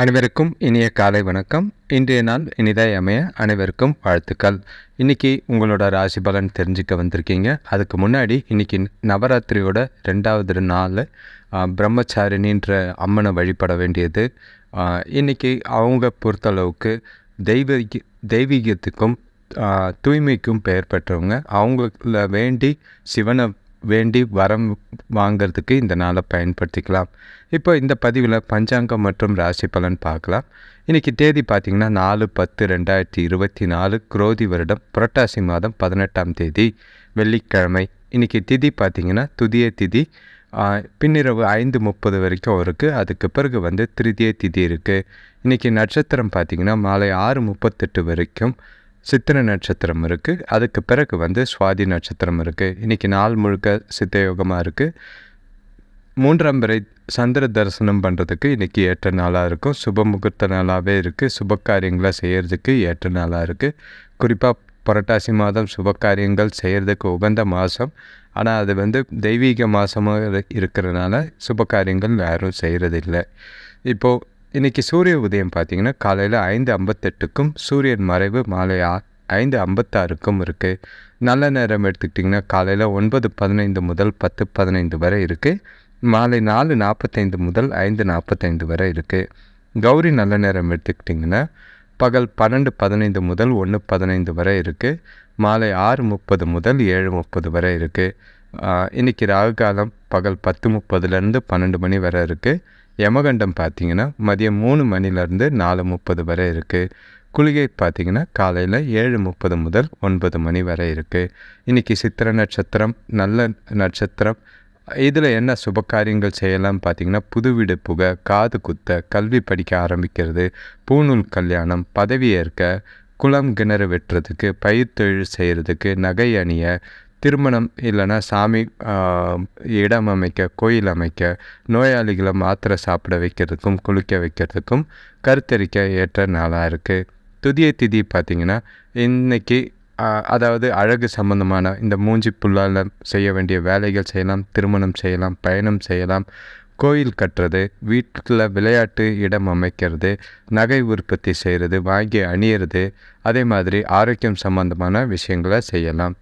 அனைவருக்கும் இனிய காலை வணக்கம். இன்றைய நாள் இனிதாய் அமைய அனைவருக்கும் வாழ்த்துக்கள். இன்னைக்கு உங்களோட ராசி பலன் தெரிஞ்சுக்க வந்திருக்கீங்க. அதுக்கு முன்னாடி இன்றைக்கி நவராத்திரியோட ரெண்டாவது நாள் பிரம்மச்சாரிணின்ற அம்மனை வழிபட வேண்டியது. இன்றைக்கி இன்னைக்கு அவங்க பொறுத்தளவுக்கு தெய்வீக தெய்வீகத்துக்கும் தூய்மைக்கும் பெயர் பெற்றவங்க. அவங்கள வேண்டி சிவனை வேண்டி வரம் வாங்கிறதுக்கு இந்த நாளை பயன்படுத்திக்கலாம். இப்போ இந்த பதிவில் பஞ்சாங்கம் மற்றும் ராசி பலன் பார்க்கலாம். இன்றைக்கி தேதி பார்த்திங்கன்னா நாலு பத்து ரெண்டாயிரத்தி இருபத்தி நாலு குரோதி வருடம் புரட்டாசி மாதம் பதினெட்டாம் தேதி வெள்ளிக்கிழமை. இன்றைக்கி திதி பார்த்திங்கன்னா துதிய திதி. பின்னிரவு ஐந்து முப்பது வரைக்கும் இருக்குது அதுக்கு பிறகு வந்து திருதிய திதி இருக்குது இன்றைக்கி நட்சத்திரம் பார்த்திங்கன்னா மாலை ஆறு முப்பத்தெட்டு வரைக்கும். சித்திரை நட்சத்திரம் இருக்குது அதுக்கு பிறகு வந்து சுவாதி நட்சத்திரம் இருக்குது இன்றைக்கி நாள் முழுக்க சித்தயோகமாக இருக்குது மூன்றாம் பிறை சந்திர தரிசனம் பண்ணுறதுக்கு இன்றைக்கி ஏற்ற நாளாக இருக்கும். சுப முகூர்த்த நாளாகவே இருக்குது சுப காரியங்களை செய்கிறதுக்கு ஏற்ற நாளாக இருக்குது குறிப்பாக புரட்டாசி மாதம் சுப காரியங்கள் செய்கிறதுக்கு உகந்த மாதம். ஆனால் அது வந்து தெய்வீக மாதமாக இருக்கிறனால சுப காரியங்கள் யாரும் செய்கிறதில்ல இப்போது இன்றைக்கி சூரிய உதயம் பார்த்திங்கன்னா காலையில் ஐந்து ஐம்பத்தெட்டுக்கும் சூரியன் மறைவு மாலை ஆ ஐந்து ஐம்பத்தாறுக்கும் இருக்குது நல்ல நேரம் எடுத்துக்கிட்டிங்கன்னா காலையில் ஒன்பது பதினைந்து முதல் பத்து பதினைந்து வரை இருக்குது மாலை நாலு நாற்பத்தைந்து முதல் ஐந்து நாற்பத்தைந்து வரை இருக்குது கௌரி நல்ல நேரம் எடுத்துக்கிட்டிங்கன்னா பகல் பன்னெண்டு பதினைந்து முதல் ஒன்று பதினைந்து வரை இருக்குது மாலை ஆறு முப்பது முதல் ஏழு முப்பது வரை இருக்குது இன்றைக்கி ராகு காலம் பகல் பத்து முப்பதுலேருந்து பன்னெண்டு மணி வரை இருக்குது யமகண்டம் பார்த்தீங்கன்னா மதியம் மூணு மணிலேருந்து நாலு முப்பது வரை இருக்குது குளிகை பார்த்தீங்கன்னா காலையில் ஏழு முப்பது முதல் ஒன்பது மணி வரை இருக்குது இன்றைக்கி சித்திர நட்சத்திரம் நல்ல நட்சத்திரம். இதில் என்ன சுப காரியங்கள் செய்யலாம் பார்த்தீங்கன்னா புது வீடு புக காது குத்த கல்வி படிக்க ஆரம்பிக்கிறது பூநூல் கல்யாணம் பதவி ஏற்க குளம் கிணறு வெட்டுறதுக்கு பயிர் தொழில் செய்கிறதுக்கு நகை அணிய திருமணம் இல்லைன்னா சாமி இடம் அமைக்க கோயில் அமைக்க நோயாளிகளை மாத்திரை சாப்பிட வைக்கிறதுக்கும் குளிக்க வைக்கிறதுக்கும் கருத்தரிக்க ஏற்ற நாளாக இருக்குது துதிய திதி பார்த்திங்கன்னா இன்னைக்கு அதாவது அழகு சம்பந்தமான இந்த மூஞ்சி புல்லால் செய்ய வேண்டிய வேலைகள் செய்யலாம் திருமணம் செய்யலாம் பயணம் செய்யலாம் கோயில் கட்டுறது வீட்டில் விளையாட்டு இடம் அமைக்கிறது நகை உற்பத்தி செய்கிறது வாங்கி அணியிறது அதே மாதிரி ஆரோக்கியம் சம்பந்தமான விஷயங்களை செய்யலாம்.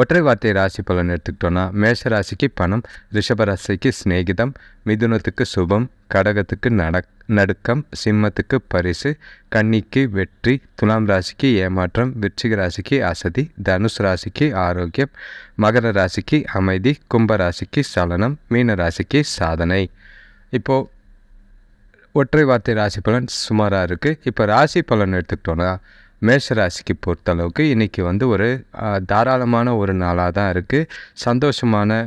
ஒற்றை வார்த்தை ராசி பலன் எடுத்துக்கிட்டோன்னா மேஷ ராசிக்கு பணம் ரிஷபராசிக்கு சிநேகிதம் மிதுனத்துக்கு சுபம் கடகத்துக்கு நட நடுக்கம் சிம்மத்துக்கு பரிசு கன்னிக்கு வெற்றி துலாம் ராசிக்கு ஏமாற்றம் விருச்சிக ராசிக்கு அசதி தனுஷ் ராசிக்கு ஆரோக்கியம் மகர ராசிக்கு அமைதி கும்ப ராசிக்கு சலனம் மீன ராசிக்கு சாதனை. இப்போது ஒற்றை வார்த்தை ராசி பலன் சுமாராக இருக்குது இப்போ ராசி பலன் எடுத்துக்கிட்டோன்னா மேஷராசிக்கு பொறுத்தளவுக்கு இன்றைக்கி வந்து ஒரு தாராளமான ஒரு நாளாக தான் இருக்குது சந்தோஷமான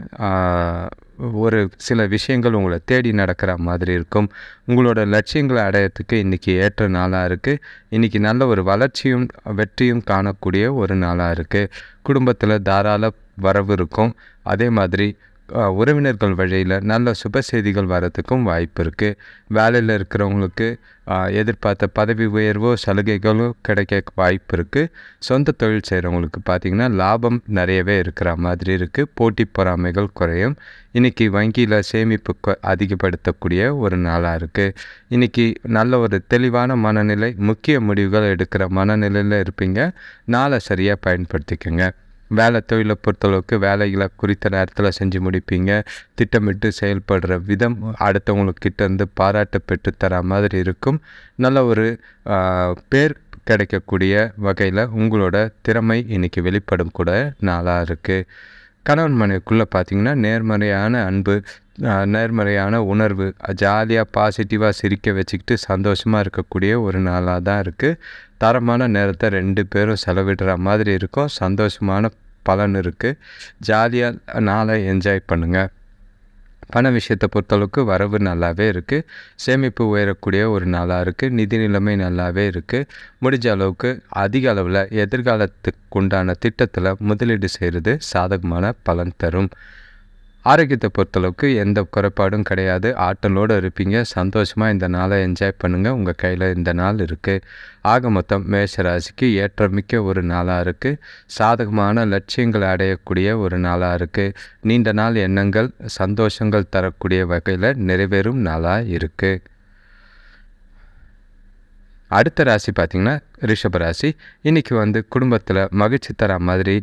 ஒரு சில விஷயங்கள் உங்களை தேடி நடக்கிற மாதிரி இருக்கும். உங்களோட லட்சியங்களை அடையறதுக்கு இன்றைக்கி ஏற்ற நாளாக இருக்குது இன்றைக்கி நல்ல ஒரு வளர்ச்சியும் வெற்றியும் காணக்கூடிய ஒரு நாளாக இருக்குது குடும்பத்தில் தாராள வரவு இருக்கும். அதே மாதிரி உறவினர்கள் வழியில் நல்ல சுப செய்திகள் வரத்துக்கும் வாய்ப்பு இருக்குது வேலையில் இருக்கிறவங்களுக்கு எதிர்பார்த்த பதவி உயர்வோ சலுகைகளோ கிடைக்க வாய்ப்பு இருக்குது சொந்த தொழில் செய்கிறவங்களுக்கு பார்த்திங்கன்னா லாபம் நிறையவே இருக்கிற மாதிரி இருக்குது போட்டி பொறாமைகள் குறையும். இன்றைக்கி வங்கியில் சேமிப்பு கொ- அதிகப்படுத்தக்கூடிய ஒரு நாளாக இருக்குது இன்றைக்கி நல்ல ஒரு தெளிவான மனநிலை முக்கிய முடிவுகள் எடுக்கிற மனநிலையில் இருப்பீங்க. நாளை சரியாக பயன்படுத்திக்கோங்க. வேலை தொழிலை பொறுத்தளவுக்கு வேலைகளை குறித்த நேரத்தில் செஞ்சு முடிப்பீங்க. திட்டமிட்டு செயல்படுற விதம் அடுத்தவங்கக்கிட்ட இருந்து பாராட்டு பெற்றுத்தர மாதிரி இருக்கும். நல்ல ஒரு பேர் கிடைக்கக்கூடிய வகையில் உங்களோட திறமை இன்னைக்கு வெளிப்படும் கூட நாளாக இருக்குது கணவன் மனைவிக்குள்ளே பார்த்தீங்கன்னா நேர்மறையான அன்பு நேர்மறையான உணர்வு ஜாலியாக பாசிட்டிவாக சிரிக்க வச்சுக்கிட்டு சந்தோஷமாக இருக்கக்கூடிய ஒரு நாளாக தான் இருக்குது தரமான நேரத்தை ரெண்டு பேரும் செலவிடுற மாதிரி இருக்கும். சந்தோஷமான பலன் இருக்குது ஜாலியாக நாளை என்ஜாய் பண்ணுங்கள் பண விஷயத்தை பொறுத்தளவுக்கு வரவு நல்லாவே இருக்குது சேமிப்பு உயரக்கூடிய ஒரு நாளாக இருக்குது நிதி நிலைமை நல்லாவே இருக்குது முடிஞ்ச அளவுக்கு அதிக அளவில் எதிர்காலத்துக்கு உண்டான திட்டத்தில் முதலீடு செய்கிறது சாதகமான பலன் தரும். ஆரோக்கியத்தை பொறுத்தளவுக்கு எந்த குறைபாடும் கிடையாது. ஆற்றலோடு இருப்பீங்க. சந்தோஷமாக இந்த நாளை என்ஜாய் பண்ணுங்கள் உங்கள் கையில் இந்த நாள் இருக்குது ஆக மொத்தம் மேஷராசிக்கு ஏற்றமிக்க ஒரு நாளாக இருக்குது சாதகமான லட்சியங்களை அடையக்கூடிய ஒரு நாளாக இருக்குது நீண்ட நாள் எண்ணங்கள் சந்தோஷங்கள் தரக்கூடிய வகையில் நிறைவேறும் நாளாக இருக்குது அடுத்த ராசி பார்த்திங்கன்னா ரிஷப ராசி. இன்றைக்கி வந்து குடும்பத்தில் மகிழ்ச்சி தர மாதிரி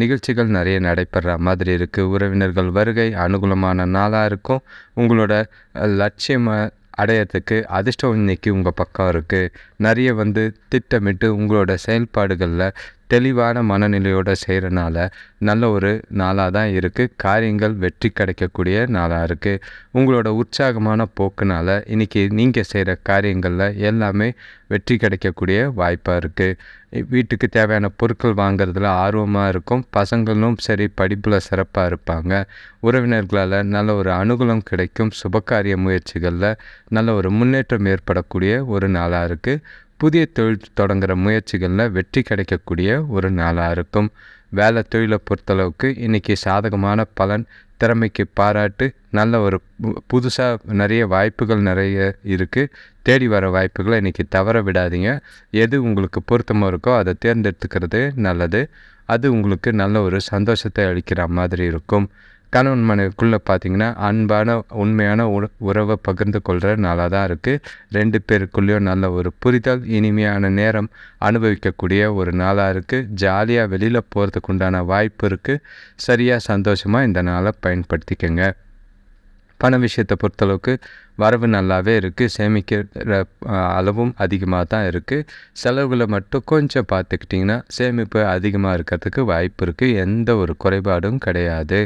நிகழ்ச்சிகள் நிறைய நடைபெற மாதிரி இருக்குது உறவினர்கள் வருகை அனுகூலமான நாளாக இருக்கும். உங்களோட லட்சியமாக அடையறதுக்கு அதிர்ஷ்டம் இன்னைக்கு உங்கள் பக்கம் இருக்குது நிறைய வந்து திட்டமிட்டு உங்களோட செயல்பாடுகளில் தெளிவான மனநிலையோடு செய்கிறனால நல்ல ஒரு நாளாக தான் இருக்குது காரியங்கள் வெற்றி கிடைக்கக்கூடிய நாளாக இருக்குது உங்களோட உற்சாகமான போக்குனால் இன்றைக்கி நீங்கள் செய்கிற காரியங்களில் எல்லாமே வெற்றி கிடைக்கக்கூடிய வாய்ப்பாக இருக்குது வீட்டுக்கு தேவையான பொருட்கள் வாங்குறதுல ஆர்வமாக இருக்கும். பசங்களும் சரி படிப்பில் சிறப்பாக இருப்பாங்க. உறவினர்களால் நல்ல ஒரு அனுகூலம் கிடைக்கும். சுபகாரிய முயற்சிகளில் நல்ல ஒரு முன்னேற்றம் ஏற்படக்கூடிய ஒரு நாளாக இருக்குது புதிய தொழில் தொடங்குகிற முயற்சிகளில் வெற்றி கிடைக்கக்கூடிய ஒரு நாளாக இருக்கும். வேலை தொழிலை பொறுத்தளவுக்கு இன்றைக்கி சாதகமான பலன் திறமைக்கு பாராட்டு நல்ல ஒரு புதுசாக நிறைய வாய்ப்புகள் நிறைய இருக்குது தேடி வர வாய்ப்புகளை இன்றைக்கி தவற விடாதீங்க. எது உங்களுக்கு பொருத்தமாக இருக்கோ அதை தேர்ந்தெடுத்துக்கிறது நல்லது. அது உங்களுக்கு நல்ல ஒரு சந்தோஷத்தை அளிக்கிற மாதிரி இருக்கும். கணவன் மனைவிக்குள்ளே பார்த்தீங்கன்னா அன்பான உண்மையான உற உறவை பகிர்ந்து கொள்கிற நாளாக தான் இருக்குது ரெண்டு பேருக்குள்ளேயும் நல்ல ஒரு புரிதல் இனிமையான நேரம் அனுபவிக்கக்கூடிய ஒரு நாளாக இருக்குது ஜாலியாக வெளியில் போகிறதுக்கு உண்டான வாய்ப்பு இருக்குது சரியாக சந்தோஷமாக இந்த நாளை பயன்படுத்திக்கங்க. பண விஷயத்தை பொறுத்தளவுக்கு வரவு நல்லாவே இருக்குது சேமிக்கிற அளவும் அதிகமாக தான் இருக்குது செலவுகளை மட்டும் கொஞ்சம் பார்த்துக்கிட்டிங்கன்னா சேமிப்பு அதிகமாக இருக்கிறதுக்கு வாய்ப்பு இருக்குது எந்த ஒரு குறைபாடும் கிடையாது.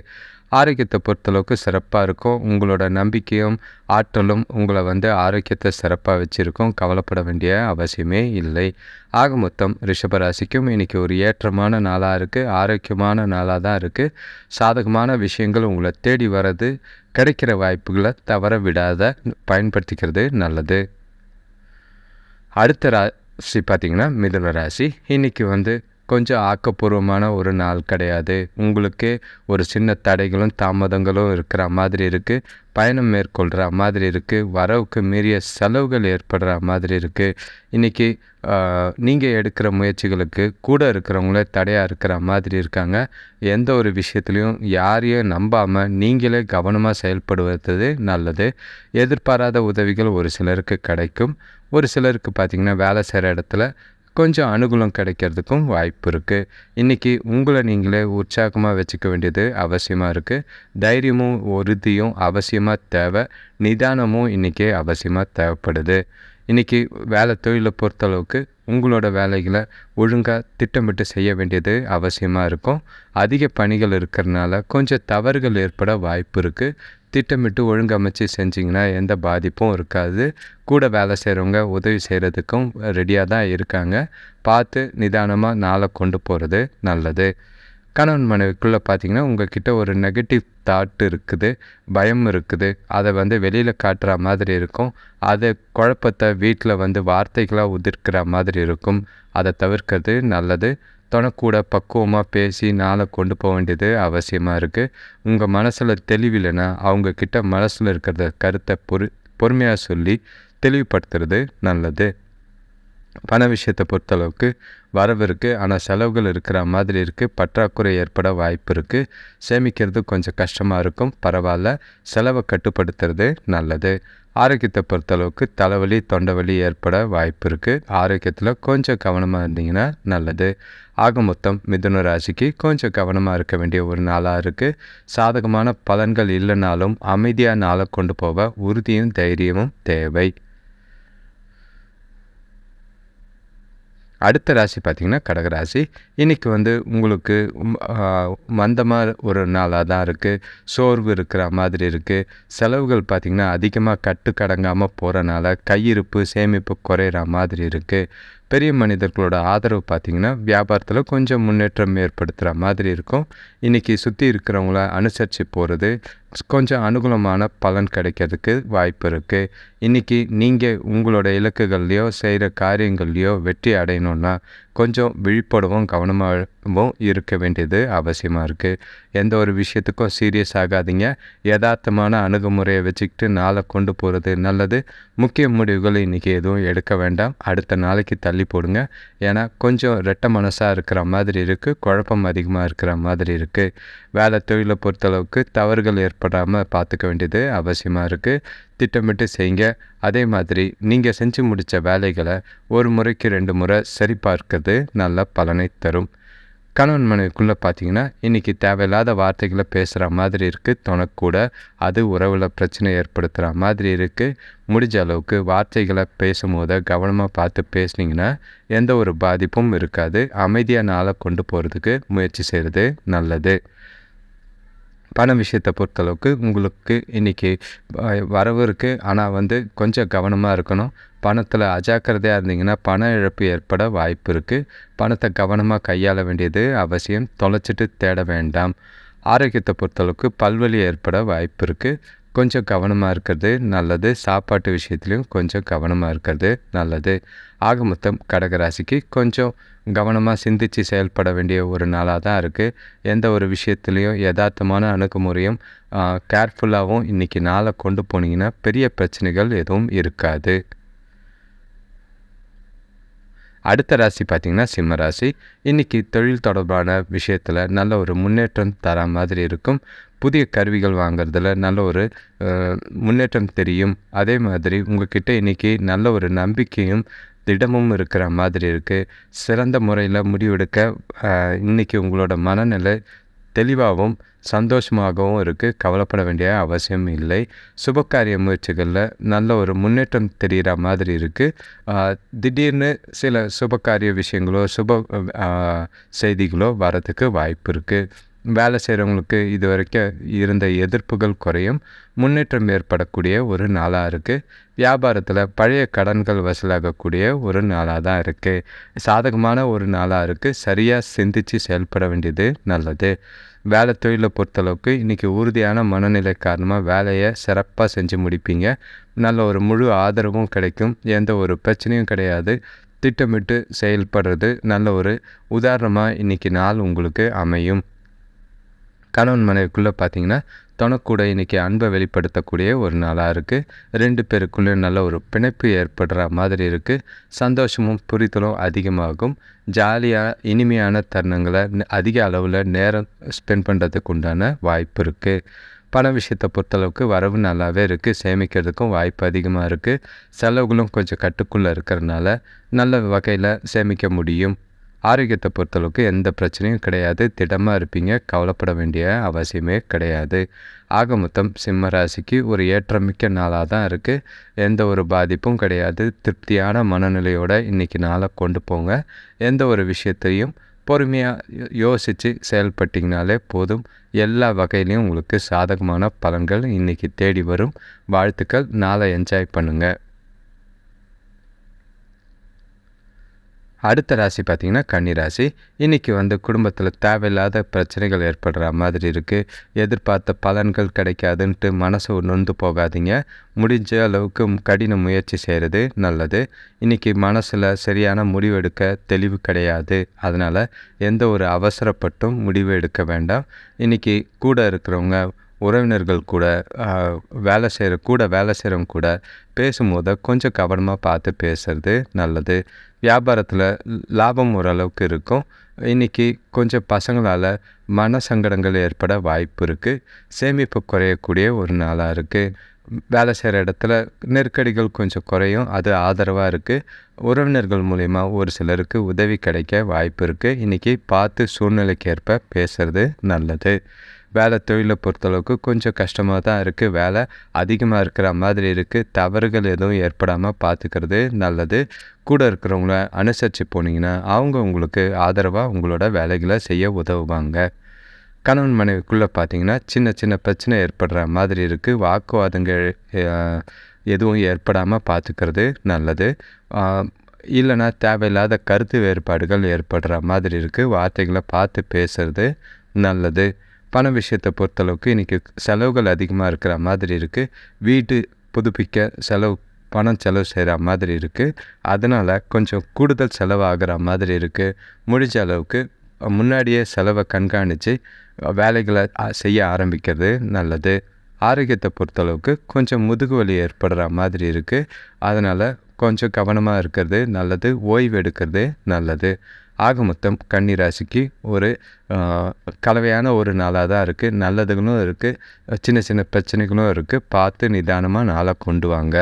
ஆரோக்கியத்தை பொறுத்தளவுக்கு சிறப்பாக இருக்கும். உங்களோட நம்பிக்கையும் ஆற்றலும் உங்களை வந்து ஆரோக்கியத்தை சிறப்பாக வச்சுருக்கும். கவலைப்பட வேண்டிய அவசியமே இல்லை. ஆக மொத்தம் ரிஷபராசிக்கும் இன்றைக்கி ஒரு ஏற்றமான நாளாக இருக்குது ஆரோக்கியமான நாளாக தான் இருக்குது சாதகமான விஷயங்கள் உங்களை தேடி வர்றது கிடைக்கிற வாய்ப்புகளை தவற விடாத பயன்படுத்திக்கிறது நல்லது. அடுத்த ராசி பார்த்திங்கன்னா மிதுன ராசி. இன்றைக்கி வந்து கொஞ்சம் ஆக்கப்பூர்வமான ஒரு நாள் கிடையாது. உங்களுக்கு ஒரு சின்ன தடைகளும் தாமதங்களும் இருக்கிற மாதிரி இருக்குது பயணம் மேற்கொள்கிற மாதிரி இருக்குது வரவுக்கு மீறிய செலவுகள் ஏற்படுற மாதிரி இருக்குது இன்றைக்கி நீங்கள் எடுக்கிற முயற்சிகளுக்கு கூட இருக்கிறவங்களே தடையாக இருக்கிற மாதிரி இருக்காங்க. எந்த ஒரு விஷயத்துலையும் யாரையும் நம்பாமல் நீங்களே கவனமாக செயல்படுவது நல்லது. எதிர்பாராத உதவிகள் ஒரு சிலருக்கு கிடைக்கும். ஒரு சிலருக்கு பார்த்திங்கன்னா வேலை செய்கிற இடத்துல கொஞ்சம் அனுகூலம் கிடைக்கிறதுக்கும் வாய்ப்பு இருக்குது இன்றைக்கி உங்களை நீங்களே உற்சாகமாக வச்சுக்க வேண்டியது அவசியமாக இருக்குது தைரியமும் உறுதியும் அவசியமாக தேவை. நிதானமும் இன்றைக்கி அவசியமாக தேவைப்படுது. இன்றைக்கி வேலை தொழிலை பொறுத்தளவுக்கு உங்களோட வேலைகளை ஒழுங்காக திட்டமிட்டு செய்ய வேண்டியது அவசியமாக இருக்கும். அதிக பணிகள் இருக்கிறனால கொஞ்சம் தவறுகள் ஏற்பட வாய்ப்பு இருக்குது திட்டமிட்டு ஒழுங்கமைச்சு செஞ்சிங்கன்னா எந்த பாதிப்பும் இருக்காது. கூட வேலை செய்கிறவங்க உதவி செய்கிறதுக்கும் ரெடியாக தான் இருக்காங்க. பார்த்து நிதானமாக நாளை கொண்டு போகிறது நல்லது. கணவன் மனைவிக்குள்ளே பார்த்தீங்கன்னா உங்ககிட்ட ஒரு நெகட்டிவ் தாட் இருக்குது பயம் இருக்குது. அதை வந்து வெளியில் காட்டுற மாதிரி இருக்கும். அதை குழப்பத்தை வீட்டில் வந்து வார்த்தைகளாக உதிர்க்கிற மாதிரி இருக்கும். அதை தவிர்க்கிறது நல்லது. தனக்கூட பக்குவமாக பேசி நாளை கொண்டு போக வேண்டியது அவசியமாக இருக்குது உங்கள் மனசில் தெளிவில்லைன்னா அவங்கக்கிட்ட மனசில் இருக்கிறத கருத்தை பொறு பொறுமையாக சொல்லி தெளிவுபடுத்துறது நல்லது. பண விஷயத்தை பொறுத்தளவுக்கு வரவு இருக்குது ஆனால் செலவுகள் இருக்கிற மாதிரி இருக்குது பற்றாக்குறை ஏற்பட வாய்ப்பு இருக்குது சேமிக்கிறது கொஞ்சம் கஷ்டமாக இருக்கும். பரவாயில்ல. செலவை கட்டுப்படுத்துறது நல்லது. ஆரோக்கியத்தை பொறுத்தளவுக்கு தலைவலி தொண்டைவலி ஏற்பட வாய்ப்பு இருக்குது ஆரோக்கியத்தில் கொஞ்சம் கவனமாக இருந்தீங்கன்னா நல்லது. ஆக மொத்தம் மிதுன ராசிக்கு கொஞ்சம் கவனமாக இருக்க வேண்டிய ஒரு நாளாக இருக்குது சாதகமான பலன்கள் இல்லைனாலும் அமைதியாக நாளை கொண்டு போக உறுதியும் தைரியமும் தேவை. அடுத்த ராசி பார்த்திங்கன்னா கடகராசி இன்றைக்கி வந்து உங்களுக்கு மந்தமாக ஒரு நாளாக தான் இருக்குது சோர்வு இருக்கிற மாதிரி இருக்குது செலவுகள் பார்த்திங்கன்னா அதிகமாக கட்டுக்கடங்காமல் போகிறனால கையிருப்பு சேமிப்பு குறையிற மாதிரி இருக்குது பெரிய மனிதர்களோட ஆதரவு பார்த்திங்கன்னா வியாபாரத்தில் கொஞ்சம் முன்னேற்றம் ஏற்படுத்துகிற மாதிரி இருக்கும். இன்றைக்கி சுற்றி இருக்கிறவங்கள அனுசரித்து போகிறது கொஞ்சம் அனுகூலமான பலன் கிடைக்கிறதுக்கு வாய்ப்பு இருக்குது இன்றைக்கி நீங்கள் உங்களோட இலக்குகள்லையோ செய்கிற காரியங்கள்லையோ வெற்றி அடையணுன்னா கொஞ்சம் விழிப்படவும் கவனமாகவும் இருக்க வேண்டியது அவசியமாக இருக்குது எந்த ஒரு விஷயத்துக்கும் சீரியஸ் ஆகாதீங்க. யதார்த்தமான அணுகுமுறையை வச்சுக்கிட்டு நாளை கொண்டு போகிறது நல்லது. முக்கிய முடிவுகள் இன்றைக்கி எதுவும் எடுக்க வேண்டாம். அடுத்த நாளைக்கு தள்ளி போடுங்க. ஏன்னா கொஞ்சம் ரெட்ட மனசாக இருக்கிற மாதிரி இருக்குது குழப்பம் அதிகமாக இருக்கிற மாதிரி இருக்குது வேலை தொழிலை பொறுத்தளவுக்கு தவறுகள் ஏற்படாமல் பார்த்துக்க வேண்டியது அவசியமாக இருக்குது திட்டமிட்டு செய்யுங்க அதே மாதிரி நீங்கள் செஞ்சு முடித்த வேலைகளை ஒரு முறைக்கு ரெண்டு முறை சரிபார்க்கிறது நல்ல பலனை தரும். கணவன் மனைவிக்குள்ளே பார்த்தீங்கன்னா இன்றைக்கி தேவையில்லாத வார்த்தைகளை பேசுகிற மாதிரி இருக்குது துணக்கூட அது உறவில் பிரச்சனை ஏற்படுத்துகிற மாதிரி இருக்குது முடிஞ்ச அளவுக்கு வார்த்தைகளை பேசும்போது கவனமாக பார்த்து பேசுனீங்கன்னா எந்த ஒரு பாதிப்பும் இருக்காது. அமைதியாக நாளை கொண்டு போகிறதுக்கு முயற்சி செய்கிறது நல்லது. பண விஷயத்தை பொறுத்தளவுக்கு உங்களுக்கு இன்றைக்கி வரவு இருக்குது ஆனால் வந்து கொஞ்சம் கவனமாக இருக்கணும். பணத்தில் அஜாக்கிரதையாக இருந்தீங்கன்னா பண இழப்பு ஏற்பட வாய்ப்பு இருக்குது பணத்தை கவனமாக கையாள வேண்டியது அவசியம். தொலைச்சிட்டு தேட வேண்டாம். ஆரோக்கியத்தை பொறுத்தளவுக்கு பல்வலி ஏற்பட வாய்ப்பு இருக்குது கொஞ்சம் கவனமாக இருக்கிறது நல்லது. சாப்பாட்டு விஷயத்துலையும் கொஞ்சம் கவனமாக இருக்கிறது நல்லது. ஆக மொத்தம் கடகராசிக்கு கொஞ்சம் கவனமாக சிந்தித்து செயல்பட வேண்டிய ஒரு நாளாக தான் இருக்குது எந்த ஒரு விஷயத்துலேயும் யதார்த்தமான அணுகுமுறையும் கேர்ஃபுல்லாகவும் இன்றைக்கி நாளை கொண்டு போனீங்கன்னா பெரிய பிரச்சனைகள் எதுவும் இருக்காது. அடுத்த ராசி பார்த்திங்கன்னா சிம்ம ராசி. இன்றைக்கி தொழில் தொடர்பான விஷயத்தில் நல்ல ஒரு முன்னேற்றம் தர மாதிரி இருக்கும். புதிய கருவிகள் வாங்குறதுல நல்ல ஒரு முன்னேற்றம் தெரியும். அதே மாதிரி உங்ககிட்ட இன்றைக்கி நல்ல ஒரு நம்பிக்கையும் திடமும் இருக்கிற மாதிரி இருக்குது சிறந்த முறையில் முடிவெடுக்க இன்றைக்கி உங்களோட மனநிலை தெளிவாகவும் சந்தோஷமாகவும் இருக்குது கவலைப்பட வேண்டிய அவசியம் இல்லை. சுபகாரிய முயற்சிகளில் நல்ல ஒரு முன்னேற்றம் தெரிகிற மாதிரி இருக்குது திடீர்னு சில சுபகாரிய விஷயங்களோ சுப செய்திகளோ வரத்துக்கு வாய்ப்பு இருக்குது வேலை செய்கிறவங்களுக்கு இது வரைக்கும் இருந்த எதிர்ப்புகள் குறையும். முன்னேற்றம் ஏற்படக்கூடிய ஒரு நாளாக இருக்குது வியாபாரத்தில் பழைய கடன்கள் வசூலாகக்கூடிய ஒரு நாளாக தான் இருக்குது சாதகமான ஒரு நாளாக இருக்குது சரியாக சிந்தித்து செயல்பட வேண்டியது நல்லது. வேலை தொழிலை பொறுத்தளவுக்கு இன்றைக்கி உறுதியான மனநிலை காரணமாக வேலையை சிறப்பாக செஞ்சு முடிப்பீங்க. நல்ல ஒரு முழு ஆதரவும் கிடைக்கும். எந்த ஒரு பிரச்சனையும் கிடையாது. திட்டமிட்டு செயல்படுறது நல்ல ஒரு உதாரணமாக இன்றைக்கி நாள் உங்களுக்கு அமையும். கணவன் மனைவிக்குள்ளே பார்த்தீங்கன்னா தனக்கூட இன்றைக்கி அன்பை வெளிப்படுத்தக்கூடிய ஒரு நாளாக இருக்குது ரெண்டு பேருக்குள்ளே நல்ல ஒரு பிணைப்பு ஏற்படுற மாதிரி இருக்குது சந்தோஷமும் புரிதலும் அதிகமாகும். ஜாலியாக இனிமையான தருணங்களை அதிக அளவில் நேரம் ஸ்பெண்ட் பண்ணுறதுக்கு உண்டான வாய்ப்பு இருக்குது பண விஷயத்தை பொறுத்தளவுக்கு வரவு நல்லாவே இருக்குது சேமிக்கிறதுக்கும் வாய்ப்பு அதிகமாக இருக்குது செலவுகளும் கொஞ்சம் கட்டுக்குள்ளே இருக்கிறதுனால நல்ல வகையில் சேமிக்க முடியும். ஆரோக்கியத்தை பொறுத்தளவுக்கு எந்த பிரச்சனையும் கிடையாது. திடமாக இருப்பீங்க. கவலைப்பட வேண்டிய அவசியமே கிடையாது. ஆக மொத்தம் சிம்ம ராசிக்கு ஒரு ஏற்றமிக்க நாளாக தான் இருக்குது எந்த ஒரு பாதிப்பும் கிடையாது. திருப்தியான மனநிலையோடு இன்றைக்கி நாளை கொண்டு போங்க. எந்த ஒரு விஷயத்தையும் பொறுமையாக யோசித்து செயல்பட்டிங்கனாலே போதும். எல்லா வகையிலையும் உங்களுக்கு சாதகமான பலன்கள் இன்றைக்கி தேடி வரும். வாழ்த்துக்கள். நாளை என்ஜாய் பண்ணுங்கள் அடுத்த ராசி பார்த்திங்கன்னா கன்னி ராசி. இன்றைக்கி வந்து குடும்பத்தில் தேவையில்லாத பிரச்சனைகள் ஏற்படுற மாதிரி இருக்குது எதிர்பார்த்த பலன்கள் கிடைக்காதுன்ட்டு மனசு நொந்து போகாதீங்க. முடிஞ்ச அளவுக்கு கடின முயற்சி செய்கிறது நல்லது. இன்றைக்கி மனசில் சரியான முடிவு எடுக்க தெளிவு கிடையாது. அதனால் எந்த ஒரு அவசரப்பட்டும் முடிவு எடுக்க வேண்டாம். இன்றைக்கி கூட இருக்கிறவங்க உறவினர்கள் கூட வேலை செய்கிற கூட வேலை செய்கிறவங்க கூட பேசும்போது கொஞ்சம் கவனமாக பார்த்து பேசுகிறது நல்லது. வியாபாரத்தில் லாபம் ஓரளவுக்கு இருக்கும். இன்றைக்கி கொஞ்சம் பசங்களால் மன சங்கடங்கள் ஏற்பட வாய்ப்பு இருக்குது சேமிப்பு குறையக்கூடிய ஒரு நாளாக இருக்குது வேலை செய்கிற இடத்துல நெருக்கடிகள் கொஞ்சம் குறையும். அது ஆதரவாக இருக்குது உறவினர்கள் மூலிமா ஒரு சிலருக்கு உதவி கிடைக்க வாய்ப்பு இருக்குது இன்றைக்கி பார்த்து சூழ்நிலைக்கு ஏற்ப பேசுகிறது நல்லது. வேலை தொழிலை பொறுத்தளவுக்கு கொஞ்சம் கஷ்டமாக தான் இருக்குது வேலை அதிகமாக இருக்கிற மாதிரி இருக்குது தவறுகள் எதுவும் ஏற்படாமல் பார்த்துக்கிறது நல்லது. கூட இருக்கிறவங்கள அனுசரித்து போனீங்கன்னா அவங்க உங்களுக்கு ஆதரவாக உங்களோட வேலைகளை செய்ய உதவுவாங்க. கணவன் மனைவிக்குள்ளே பார்த்தீங்கன்னா சின்ன சின்ன பிரச்சனை ஏற்படுற மாதிரி இருக்குது வாக்குவாதங்கள் எதுவும் ஏற்படாமல் பார்த்துக்கிறது நல்லது. இல்லைனா தேவையில்லாத கருத்து வேறுபாடுகள் ஏற்படுற மாதிரி இருக்குது வார்த்தைகளை பார்த்து பேசுகிறது நல்லது. பண விஷயத்தை பொறுத்தளவுக்கு இன்றைக்கி செலவுகள் அதிகமாக இருக்கிற மாதிரி இருக்குது வீட்டு புதுப்பிக்க செலவு பணம் செலவு செய்கிற மாதிரி இருக்குது அதனால் கொஞ்சம் கூடுதல் செலவாகிற மாதிரி இருக்குது முடிஞ்ச அளவுக்கு முன்னாடியே செலவை கண்காணித்து வேலைகளை செய்ய ஆரம்பிக்கிறது நல்லது. ஆரோக்கியத்தை பொறுத்தளவுக்கு கொஞ்சம் முதுகு வலி ஏற்படுற மாதிரி இருக்குது அதனால் கொஞ்சம் கவனமாக இருக்கிறது நல்லது ஓய்வு எடுக்கிறது நல்லது. ஆக மொத்தம் கன்னி ராசிக்கு ஒரு கலவையான ஒரு நாளாக தான் இருக்குது நல்லதுகளும் இருக்குது சின்ன சின்ன பிரச்சனைகளும் இருக்குது பார்த்து நிதானமாக நாளாக கொண்டு வாங்க.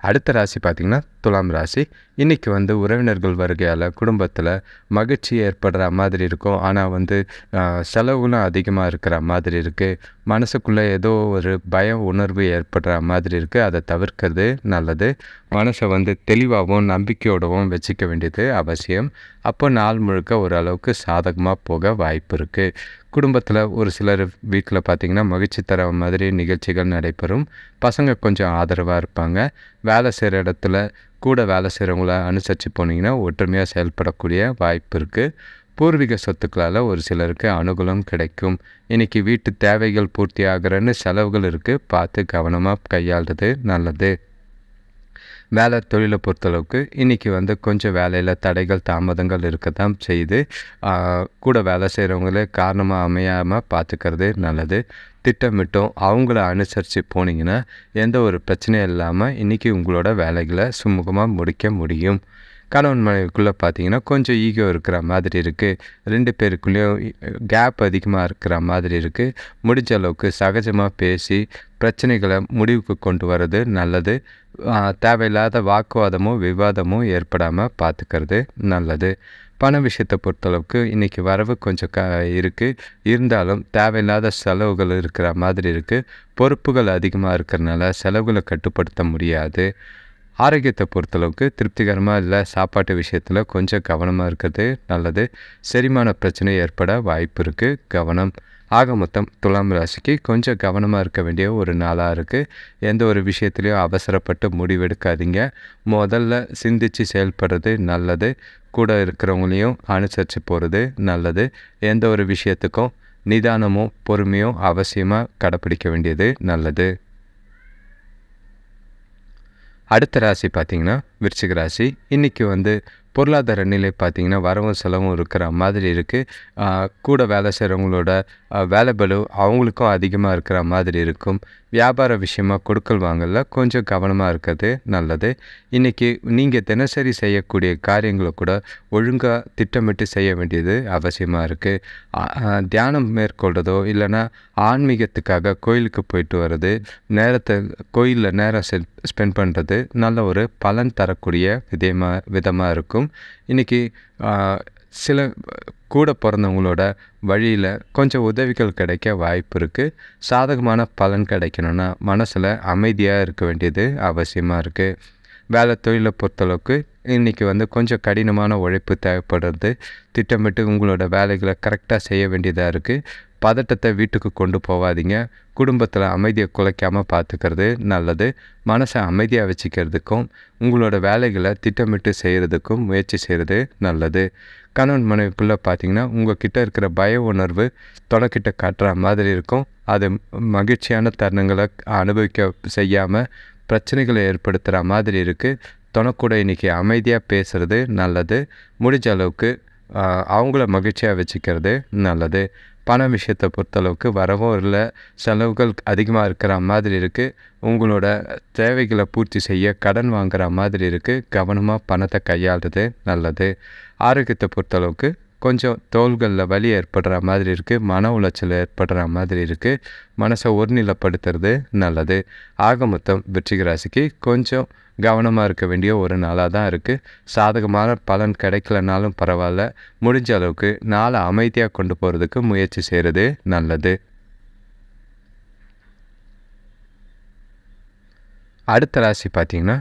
அடுத்த ராசி பார்த்திங்கன்னா துலாம் ராசி. இன்றைக்கி வந்து உறவினர்கள் வருகையால் குடும்பத்தில் மகிழ்ச்சி ஏற்படுற மாதிரி இருக்கும். ஆனால் வந்து செலவுகளும் அதிகமாக இருக்கிற மாதிரி இருக்குது மனசுக்குள்ளே ஏதோ ஒரு பய உணர்வு ஏற்படுற மாதிரி இருக்குது அதை தவிர்க்கிறது நல்லது. மனசை வந்து தெளிவாகவும் நம்பிக்கையோடவும் வச்சுக்க வேண்டியது அவசியம். அப்போ நாள் முழுக்க ஓரளவுக்கு சாதகமாக போக வாய்ப்பு இருக்குது குடும்பத்தில் ஒரு சிலர் வீட்டில் பார்த்திங்கன்னா மகிழ்ச்சி தர மாதிரி நிகழ்ச்சிகள் நடைபெறும். பசங்க கொஞ்சம் ஆதரவாக இருப்பாங்க. வேலை செய்கிற இடத்துல கூட வேலை செய்கிறவங்கள அனுசரித்து போனீங்கன்னா ஒற்றுமையாக செயல்படக்கூடிய வாய்ப்பு இருக்குது பூர்வீக சொத்துக்களால் ஒரு சிலருக்கு அனுகூலம் கிடைக்கும். இன்றைக்கி வீட்டு தேவைகள் பூர்த்தி ஆகிறன்னு செலவுகள் இருக்குது பார்த்து கவனமாக கையாளுறது நல்லது. வேலை தொழிலை பொறுத்தளவுக்கு இன்றைக்கி வந்து கொஞ்சம் வேலையில் தடைகள் தாமதங்கள் இருக்க தான் செய்யுது கூட வேலை செய்கிறவங்களே காரணமாக அமையாமல் பார்த்துக்கிறது நல்லது. திட்டமிட்டும் அவங்கள அனுசரித்து போனீங்கன்னா எந்த ஒரு பிரச்சனையும் இல்லாமல் இன்றைக்கி உங்களோட வேலைகளை சுமூகமாக முடிக்க முடியும். கணவன் மனைவிக்குள்ளே பார்த்தீங்கன்னா கொஞ்சம் ஈகோ இருக்கிற மாதிரி இருக்குது ரெண்டு பேருக்குள்ளேயும் கேப் அதிகமாக இருக்கிற மாதிரி இருக்குது முடிஞ்ச அளவுக்கு சகஜமாக பேசி பிரச்சனைகளை முடிவுக்கு கொண்டு வர்றது நல்லது. தேவையில்லாத வாக்குவாதமோ விவாதமோ ஏற்படாமல் பார்த்துக்கிறது நல்லது. பண விஷயத்தை பொறுத்தளவுக்கு இன்றைக்கி வரவு கொஞ்சம் க இருக்குது இருந்தாலும் தேவையில்லாத செலவுகள் இருக்கிற மாதிரி இருக்குது பொறுப்புகள் அதிகமாக இருக்கிறனால செலவுகளை கட்டுப்படுத்த முடியாது. ஆரோக்கியத்தை பொறுத்தளவுக்கு திருப்திகரமாக இல்லை சாப்பாட்டு விஷயத்தில் கொஞ்சம் கவனமாக இருக்கிறது நல்லது. செரிமான பிரச்சனை ஏற்பட வாய்ப்பு இருக்குது கவனம். ஆக மொத்தம் துலாம் ராசிக்கு கொஞ்சம் கவனமாக இருக்க வேண்டிய ஒரு நாளாக இருக்குது எந்த ஒரு விஷயத்துலையும் அவசரப்பட்டு முடிவெடுக்காதீங்க. முதல்ல சிந்தித்து செயல்படுறது நல்லது. கூட இருக்கிறவங்களையும் அனுசரித்து போகிறது நல்லது. எந்த ஒரு விஷயத்துக்கும் நிதானமும் பொறுமையும் அவசியமாக கடைப்பிடிக்க வேண்டியது நல்லது. அடுத்த ராசி பார்த்திங்கன்னா விருச்சிக ராசி. இன்றைக்கி வந்து பொருளாதார நிலை பார்த்திங்கன்னா வரவும் செலவும் இருக்கிற மாதிரி இருக்குது கூட வேலை செய்கிறவங்களோட வேலை பலு அவங்களுக்கும் அதிகமாக இருக்கிற மாதிரி இருக்கும். வியாபார விஷயமாக கொடுக்கல் வாங்கல கொஞ்சம் கவனமாக இருக்கிறது நல்லது. இன்றைக்கி நீங்கள் தினசரி செய்யக்கூடிய காரியங்களை கூட ஒழுங்காக திட்டமிட்டு செய்ய வேண்டியது அவசியமாக இருக்குது தியானம் மேற்கொள்கிறதோ இல்லைன்னா ஆன்மீகத்துக்காக கோயிலுக்கு போயிட்டு வர்றது நேரத்தை கோயிலில் நேரம் செ ஸ்பெண்ட் பண்ணுறது நல்ல ஒரு பலன் தரக்கூடிய விதமாக விதமாக இருக்கும். இன்றைக்கி சில கூட பிறந்தவங்களோட வழியில் கொஞ்சம் உதவிகள் கிடைக்க வாய்ப்பு இருக்குது சாதகமான பலன் கிடைக்கணுன்னா மனசில் அமைதியாக இருக்க வேண்டியது அவசியமாக இருக்குது வேலை தொழிலை பொறுத்தளவுக்கு இன்றைக்கி வந்து கொஞ்சம் கடினமான உழைப்பு தேவைப்படுறது. திட்டமிட்டு உங்களோட வேலைகளை கரெக்டாக செய்ய வேண்டியதாக இருக்குது பதட்டத்தை வீட்டுக்கு கொண்டு போகாதீங்க குடும்பத்தில் அமைதியை குலைக்காமல் பார்த்துக்கிறது நல்லது. மனசை அமைதியாக வச்சுக்கிறதுக்கும் உங்களோட வேலைகளை திட்டமிட்டு செய்கிறதுக்கும் முயற்சி செய்கிறது நல்லது. கணவன் மனைவிக்குள்ளே பார்த்தீங்கன்னா உங்கள் கிட்டே இருக்கிற பய உணர்வு தொடக்கிட்ட காட்டுற மாதிரி இருக்கும். அது மகிழ்ச்சியான தருணங்களை அனுபவிக்க செய்யாமல் பிரச்சனைகளை ஏற்படுத்துகிற மாதிரி இருக்குது தொணக்கூட இன்றைக்கி அமைதியாக பேசுகிறது நல்லது. முடிஞ்ச அளவுக்கு அவங்கள மகிழ்ச்சியாக வச்சுக்கிறது நல்லது. பண விஷயத்தை பொறுத்தளவுக்கு வரவும் இல்லை செலவுகள் அதிகமாக இருக்கிற மாதிரி இருக்குது உங்களோட தேவைகளை பூர்த்தி செய்ய கடன் வாங்குகிற மாதிரி இருக்குது கவனமாக பணத்தை கையாளுறது நல்லது. ஆரோக்கியத்தை பொறுத்தளவுக்கு கொஞ்சம் தோள்களில் வலி ஏற்படுற மாதிரி இருக்குது மன உளைச்சல் ஏற்படுற மாதிரி இருக்குது மனசை ஒருநிலைப்படுத்துறது நல்லது. ஆக மொத்தம் வெற்றிக ராசிக்கு கொஞ்சம் கவனமாக இருக்க வேண்டிய ஒரு நாளாக தான் இருக்குது சாதகமான பலன் கிடைக்கலனாலும் பரவாயில்ல. முடிஞ்ச அளவுக்கு நாளை அமைதியாக கொண்டு போகிறதுக்கு முயற்சி செய்கிறது நல்லது. அடுத்த ராசி பார்த்திங்கன்னா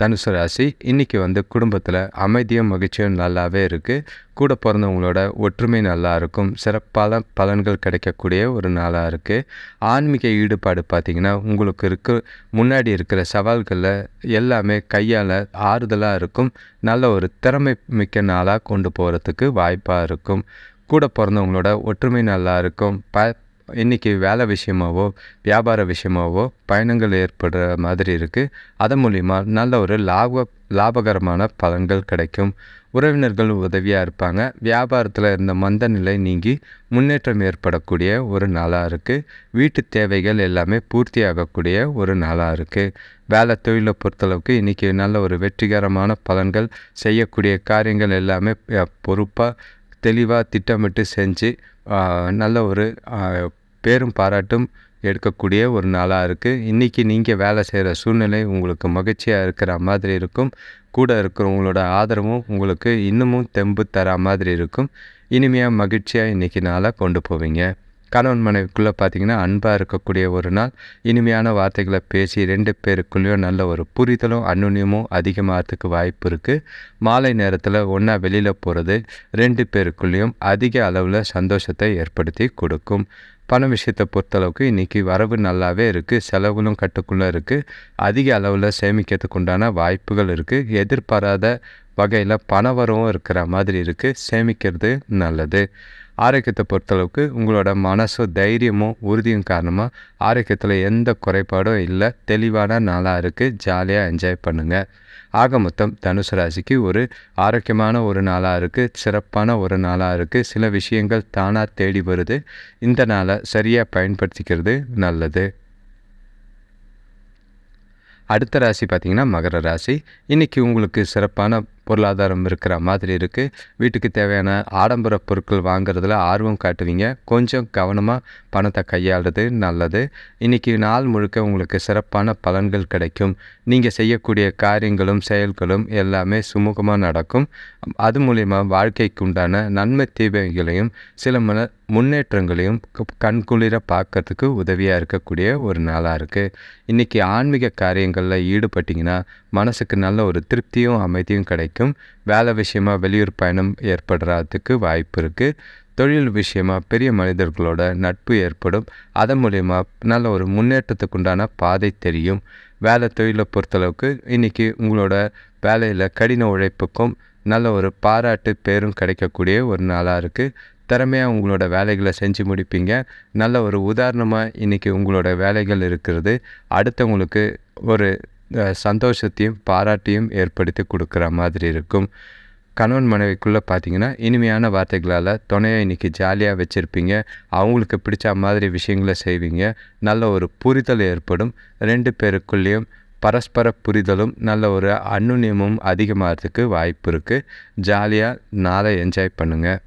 தனுசு ராசி இன்றைக்கி வந்து குடும்பத்தில் அமைதியும் மகிழ்ச்சியும் நல்லாவே இருக்குது கூட பிறந்தவங்களோட ஒற்றுமை நல்லா இருக்கும். சிறப்பான பலன்கள் கிடைக்கக்கூடிய ஒரு நாளாக இருக்குது ஆன்மீக ஈடுபாடு பார்த்திங்கன்னா உங்களுக்கு இருக்க முன்னாடி இருக்கிற சவால்களில் எல்லாமே கையால் ஆறுதலாக இருக்கும். நல்ல ஒரு திறமை மிக்க நாளாக கொண்டு போகிறதுக்கு வாய்ப்பாக இருக்கும். கூட பிறந்தவங்களோட ஒற்றுமை நல்லா இருக்கும். ப இன்றைக்கி வேலை விஷயமாவோ வியாபார விஷயமாவோ பயணங்கள் ஏற்படுற மாதிரி இருக்குது அதன் மூலிமா நல்ல ஒரு லாப லாபகரமான பலன்கள் கிடைக்கும். உறவினர்கள் உதவியாக இருப்பாங்க. வியாபாரத்தில் இருந்த மந்த நிலை நீங்கி முன்னேற்றம் ஏற்படக்கூடிய ஒரு நாளாக இருக்குது வீட்டு தேவைகள் எல்லாமே பூர்த்தி ஆகக்கூடிய ஒரு நாளாக இருக்குது வேலை தொழிலை பொறுத்தளவுக்கு இன்றைக்கி நல்ல ஒரு வெற்றிகரமான பலன்கள் செய்யக்கூடிய காரியங்கள் எல்லாமே பொறுப்பாக தெளிவாக திட்டமிட்டு செஞ்சு நல்ல ஒரு பேரும் பாராட்டும் எடுக்கக்கூடிய ஒரு நாளாக இருக்குது இன்றைக்கி நீங்கள் வேலை செய்கிற சூழ்நிலை உங்களுக்கு மகிழ்ச்சியாக இருக்கிற மாதிரி இருக்கும். கூட இருக்கிறவங்களோட ஆதரவும் உங்களுக்கு இன்னமும் தெம்பு தர மாதிரி இருக்கும். இனிமையாக மகிழ்ச்சியாக இன்றைக்கி நாளாக கொண்டு போவீங்க. கணவன் மனைவிக்குள்ளே பார்த்தீங்கன்னா அன்பாக இருக்கக்கூடிய ஒரு நாள். இனிமையான வார்த்தைகளை பேசி ரெண்டு பேருக்குள்ளேயும் நல்ல ஒரு புரிதலும் அன்னுன்யமும் அதிகமாகிறதுக்கு வாய்ப்பு இருக்குது மாலை நேரத்தில் ஒன்றா வெளியில் போகிறது ரெண்டு பேருக்குள்ளேயும் அதிக அளவில் சந்தோஷத்தை ஏற்படுத்தி கொடுக்கும். பண விஷயத்தை பொறுத்தளவுக்கு இன்றைக்கி வரவு நல்லாவே இருக்குது செலவுகளும் கட்டுக்குள்ளே இருக்குது அதிக அளவில் சேமிக்கிறதுக்கு உண்டான வாய்ப்புகள் இருக்குது எதிர்பாராத வகையில் பண வரவும் இருக்கிற மாதிரி இருக்குது சேமிக்கிறது நல்லது. ஆரோக்கியத்தை பொறுத்தளவுக்கு உங்களோட மனசும் தைரியமும் உறுதியும் காரணமாக ஆரோக்கியத்தில் எந்த குறைபாடும் இல்லை. தெளிவான நாளாக இருக்குது ஜாலியாக என்ஜாய் பண்ணுங்கள் ஆக மொத்தம் தனுசு ராசிக்கு ஒரு ஆரோக்கியமான ஒரு நாளாக இருக்குது சிறப்பான ஒரு நாளாக இருக்குது சில விஷயங்கள் தானாக தேடி வருது. இந்த நாளை சரியாக பயன்படுத்திக்கிறது நல்லது. அடுத்த ராசி பார்த்திங்கன்னா மகர ராசி. இன்றைக்கி உங்களுக்கு சிறப்பான பொருளாதாரம் இருக்கிற மாதிரி இருக்குது வீட்டுக்கு தேவையான ஆடம்பர பொருட்கள் வாங்குறதுல ஆர்வம் காட்டுவீங்க. கொஞ்சம் கவனமாக பணத்தை கையாளுறது நல்லது. இன்றைக்கி நாள் முழுக்க உங்களுக்கு சிறப்பான பலன்கள் கிடைக்கும். நீங்கள் செய்யக்கூடிய காரியங்களும் செயல்களும் எல்லாமே சுமூகமாக நடக்கும். அது மூலிமா வாழ்க்கைக்கு உண்டான நன்மை தீமைகளையும் சில மன முன்னேற்றங்களையும் கண்குளிர பார்க்கறதுக்கு உதவியாக இருக்கக்கூடிய ஒரு நாளாக இருக்குது இன்றைக்கி ஆன்மீக காரியங்களில் ஈடுபட்டிங்கன்னா மனசுக்கு நல்ல ஒரு திருப்தியும் அமைதியும் கிடைக்கும். வேலை விஷயமாக வெளியூர் பயணம் ஏற்படுறதுக்கு வாய்ப்பு இருக்குது தொழில் விஷயமாக பெரிய மனிதர்களோட நட்பு ஏற்படும். அதன் மூலயமா நல்ல ஒரு முன்னேற்றத்துக்கு உண்டான பாதை தெரியும். வேலை தொழிலை பொறுத்தளவுக்கு இன்றைக்கி உங்களோட வேலையில் கடின உழைப்புக்கும் நல்ல ஒரு பாராட்டு பேரும் கிடைக்கக்கூடிய ஒரு நாளாக இருக்குது திறமையாக உங்களோட வேலைகளை செஞ்சு முடிப்பீங்க. நல்ல ஒரு உதாரணமாக இன்றைக்கி உங்களோட வேலைகள் இருக்கிறது. அடுத்தவங்களுக்கு ஒரு சந்தோஷத்தையும் பாராட்டியும் ஏற்படுத்தி கொடுக்குற மாதிரி இருக்கும். கணவன் மனைவிக்குள்ளே பார்த்தீங்கன்னா இனிமையான வார்த்தைகளால் துணையை இன்றைக்கி ஜாலியாக வச்சுருப்பீங்க. அவங்களுக்கு பிடிச்ச மாதிரி விஷயங்களை செய்வீங்க. நல்ல ஒரு புரிதல் ஏற்படும். ரெண்டு பேருக்குள்ளேயும் பரஸ்பர புரிதலும் நல்ல ஒரு அன்னுன்யமும் அதிகமாகிறதுக்கு வாய்ப்பு இருக்குது ஜாலியாக நாளை என்ஜாய் பண்ணுங்கள்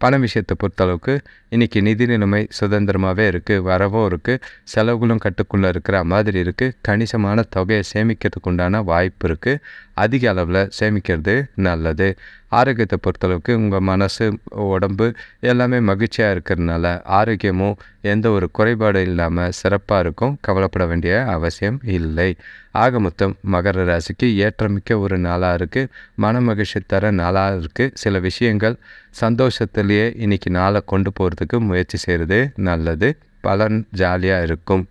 பணம் விஷயத்தை பொறுத்தளவுக்கு இன்றைக்கி நிதி நிலைமை சுதந்திரமாகவே இருக்குது வரவும் இருக்குது செலவுகளும் கட்டுக்குள்ளே இருக்கிற மாதிரி இருக்குது கணிசமான தொகையை சேமிக்கிறதுக்கு உண்டான வாய்ப்பு இருக்குது அதிக அளவில் சேமிக்கிறது நல்லது. ஆரோக்கியத்தை பொறுத்தளவுக்கு உங்கள் மனசு உடம்பு எல்லாமே மகிழ்ச்சியாக இருக்கிறதுனால ஆரோக்கியமும் எந்த ஒரு குறைபாடும் இல்லாமல் சிறப்பாக இருக்கும். கவலைப்பட வேண்டிய அவசியம் இல்லை. ஆக மொத்தம் மகர ராசிக்கு ஏற்றமிக்க ஒரு நாளாக இருக்குது மன மகிழ்ச்சி தர நாளாக இருக்குது சில விஷயங்கள் சந்தோஷத்துலேயே இன்றைக்கி நாளை கொண்டு போகிறதுக்கு முயற்சி செய்கிறது நல்லது. பலன் ஜாலியாக இருக்கும்.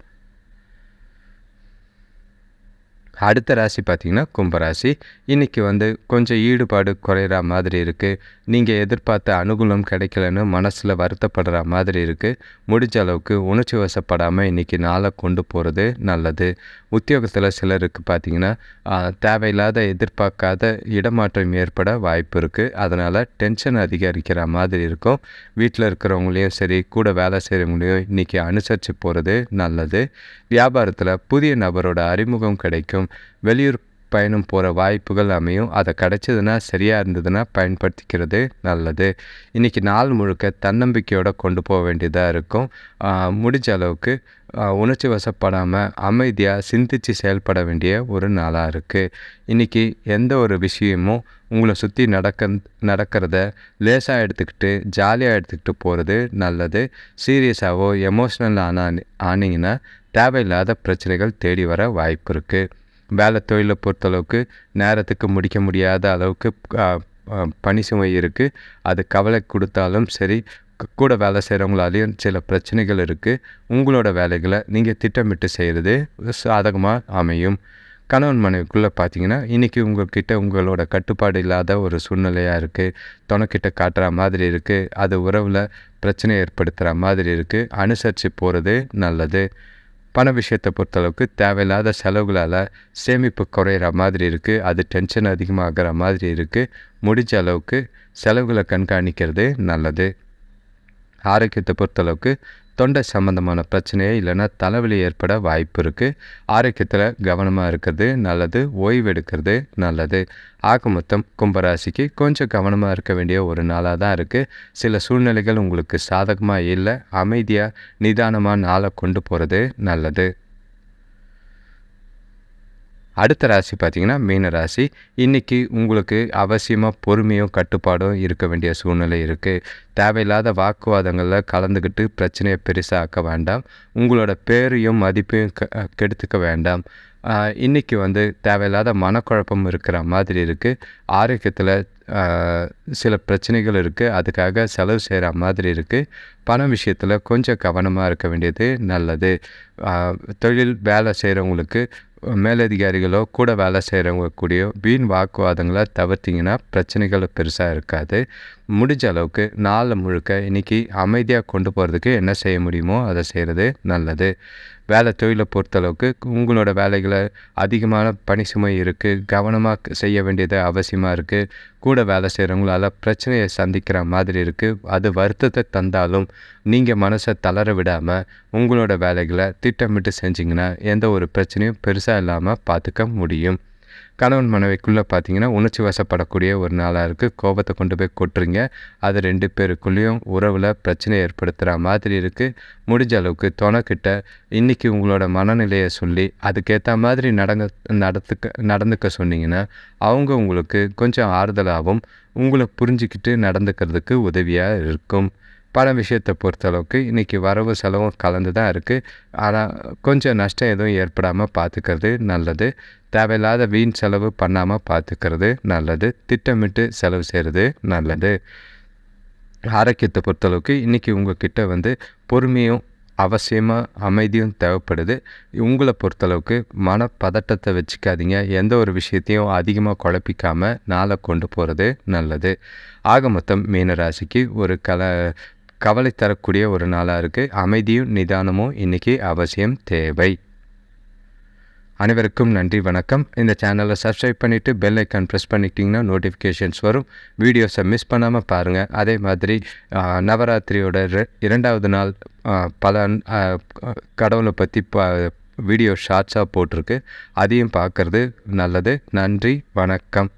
அடுத்த ராசி பார்த்திங்கன்னா கும்பராசி. இன்றைக்கி வந்து கொஞ்சம் ஈடுபாடு குறையிற மாதிரி இருக்குது நீங்கள் எதிர்பார்த்த அனுகூலம் கிடைக்கலன்னு மனசில் வருத்தப்படுற மாதிரி இருக்குது முடிஞ்ச அளவுக்கு உணர்ச்சி வசப்படாமல் இன்றைக்கி நாளை கொண்டு போகிறது நல்லது. உத்தியோகத்தில் சிலருக்கு பார்த்திங்கன்னா தேவையில்லாத எதிர்பார்க்காத இடமாற்றம் ஏற்பட வாய்ப்பு இருக்குது அதனால் டென்ஷன் அதிகரிக்கிற மாதிரி இருக்கும். வீட்டில் இருக்கிறவங்களையும் சரி கூட வேலை செய்கிறவங்களையும் இன்றைக்கி அனுசரித்து போகிறது நல்லது. வியாபாரத்தில் புதிய நபரோட அறிமுகம் கிடைக்கும். வெளியூர் பயணம் போகிற வாய்ப்புகள் அமையும். அதை கிடச்சதுன்னா சரியாக இருந்ததுன்னா பயன்படுத்திக்கிறது நல்லது. இன்றைக்கி நாள் முழுக்க தன்னம்பிக்கையோடு கொண்டு போக வேண்டியதாக இருக்கும். முடிஞ்ச அளவுக்கு உணர்ச்சி வசப்படாமல் அமைதியாக சிந்தித்து செயல்பட வேண்டிய ஒரு நாளாக இருக்குது இன்றைக்கி எந்த ஒரு விஷயமும் உங்களை சுற்றி நடக்க நடக்கிறத லேசாக எடுத்துக்கிட்டு ஜாலியாக எடுத்துக்கிட்டு போகிறது நல்லது. சீரியஸாகவோ எமோஷ்னல் ஆனா ஆனீங்கன்னா தேவையில்லாத பிரச்சனைகள் தேடி வர வாய்ப்பு இருக்குது வேலை தொழிலை பொறுத்தளவுக்கு நேரத்துக்கு முடிக்க முடியாத அளவுக்கு பணி சுமை இருக்குது அது கவலை கொடுத்தாலும் சரி கூட வேலை செய்கிறவங்களாலேயும் சில பிரச்சனைகள் இருக்குது உங்களோட வேலைகளை நீங்கள் திட்டமிட்டு செய்கிறது சாதகமாக அமையும். கணவன் மனைவிக்குள்ளே பார்த்தீங்கன்னா இன்றைக்கி உங்கள்கிட்ட உங்களோட கட்டுப்பாடு இல்லாத ஒரு சூழ்நிலையாக இருக்குது துணைக்கிட்ட காட்டுற மாதிரி இருக்குது அது உறவில் பிரச்சனை ஏற்படுத்துகிற மாதிரி இருக்குது அனுசரித்து போகிறது நல்லது. பண விஷயத்தை பொறுத்தளவுக்கு தேவையில்லாத செலவுகளால் சேமிப்பு குறையிற மாதிரி இருக்குது அது டென்ஷன் அதிகமாகிற மாதிரி இருக்குது முடிஞ்ச அளவுக்கு செலவுகளை கண்காணிக்கிறது நல்லது. ஆரோக்கியத்தை பொறுத்தளவுக்கு தொண்டை சம்மந்தமான பிரச்சனையே இல்லைன்னா தலைவலி ஏற்பட வாய்ப்பு இருக்குது ஆரோக்கியத்தில் கவனமாக இருக்கிறது நல்லது ஓய்வு எடுக்கிறது நல்லது. ஆக மொத்தம் கும்பராசிக்கு கொஞ்சம் கவனமாக இருக்க வேண்டிய ஒரு நாளாக தான் இருக்குது சில சூழ்நிலைகள் உங்களுக்கு சாதகமாக இல்லை அமைதியாக நிதானமாக நாளை கொண்டு போகிறது நல்லது. அடுத்த ராசி பார்த்திங்கன்னா மீன ராசி. இன்றைக்கி உங்களுக்கு அவசியமாக பொறுமையும் கட்டுப்பாடும் இருக்க வேண்டிய சூழ்நிலை இருக்குது தேவையில்லாத வாக்குவாதங்களில் கலந்துக்கிட்டு பிரச்சனையை பெருசாக்க வேண்டாம். உங்களோட பேரையும் மதிப்பையும் கெடுத்துக்க வேண்டாம். இன்றைக்கி வந்து தேவையில்லாத மனக்குழப்பம் இருக்கிற மாதிரி இருக்குது ஆரோக்கியத்தில் சில பிரச்சனைகள் இருக்குது அதுக்காக செலவு செய்கிற மாதிரி இருக்குது பண விஷயத்தில் கொஞ்சம் கவனமாக இருக்க வேண்டியது நல்லது. தொழில் வேலை செய்கிறவங்களுக்கு மேலதிகாரிகளோ கூட வேலை செய்கிறவங்க கூடயோ வீண் வாக்குவாதங்களை தவிர்த்திங்கன்னா பிரச்சனைகள் பெருசாக இருக்காது. முடிஞ்ச அளவுக்கு நாள் முழுக்க இன்றைக்கி அமைதியாக கொண்டு போகிறதுக்கு என்ன செய்ய முடியுமோ அதை செய்கிறது நல்லது. வேலை தொழிலை பொறுத்தளவுக்கு உங்களோட வேலைகளை அதிகமான பணி சுமை இருக்குது கவனமாக செய்ய வேண்டியது அவசியமாக இருக்குது கூட வேலை செய்கிறவங்களால பிரச்சனையை சந்திக்கிற மாதிரி இருக்குது அது வருத்தத்தை தந்தாலும் நீங்கள் மனசை தளர விடாமல் உங்களோட வேலைகளை திட்டமிட்டு செஞ்சிங்கன்னா எந்த ஒரு பிரச்சனையும் பெருசாக இல்லாமல் பார்த்துக்க முடியும். கணவன் மனைவிக்குள்ளே பார்த்தீங்கன்னா உணர்ச்சி வசப்படக்கூடிய ஒரு நாளாக இருக்குது கோபத்தை கொண்டு போய் கொட்டுறீங்க. அது ரெண்டு பேருக்குள்ளேயும் உறவில் பிரச்சனை ஏற்படுத்துகிற மாதிரி இருக்குது முடிஞ்ச அளவுக்கு துணைக்கிட்ட இன்றைக்கி உங்களோட மனநிலையை சொல்லி அதுக்கேற்ற மாதிரி நடங்க நடத்துக்க நடந்துக்க சொன்னீங்கன்னா அவங்க உங்களுக்கு கொஞ்சம் ஆறுதலாகவும் உங்களை புரிஞ்சிக்கிட்டு நடந்துக்கிறதுக்கு உதவியாக இருக்கும். பல விஷயத்தை பொறுத்தளவுக்கு இன்றைக்கி வரவு செலவும் கலந்து தான் இருக்குது ஆனால் கொஞ்சம் நஷ்டம் எதுவும் ஏற்படாமல் பார்த்துக்கிறது நல்லது. தேவையில்லாத வீண் செலவு பண்ணாமல் பார்த்துக்கிறது நல்லது. திட்டமிட்டு செலவு செய்கிறது நல்லது. ஆரோக்கியத்தை பொறுத்தளவுக்கு இன்றைக்கி உங்கள்கிட்ட வந்து பொறுமையும் அவசியமாக அமைதியும் தேவைப்படுது. உங்களை பொறுத்தளவுக்கு மன பதட்டத்தை வச்சுக்காதீங்க. எந்த ஒரு விஷயத்தையும் அதிகமாக குழப்பிக்காமல் நாளை கொண்டு போகிறது நல்லது. ஆக மொத்தம் மீனராசிக்கு ஒரு கல கவலை தரக்கூடிய ஒரு நாளாக இருக்குது அமைதியும் நிதானமும் இன்றைக்கி அவசியம் தேவை. அனைவருக்கும் நன்றி வணக்கம். இந்த சேனலை சப்ஸ்கிரைப் பண்ணிவிட்டு பெல் ஐக்கான் ப்ரெஸ் பண்ணிக்கிட்டிங்கன்னா நோட்டிஃபிகேஷன்ஸ் வரும். வீடியோஸை மிஸ் பண்ணாமல் பாருங்கள் அதே மாதிரி நவராத்திரியோட இரண்டாவது நாள் பல கடவுளை பற்றி ப வீடியோ ஷார்ட்ஸாக போட்டிருக்கு. அதையும் பார்க்குறது நல்லது. நன்றி வணக்கம்.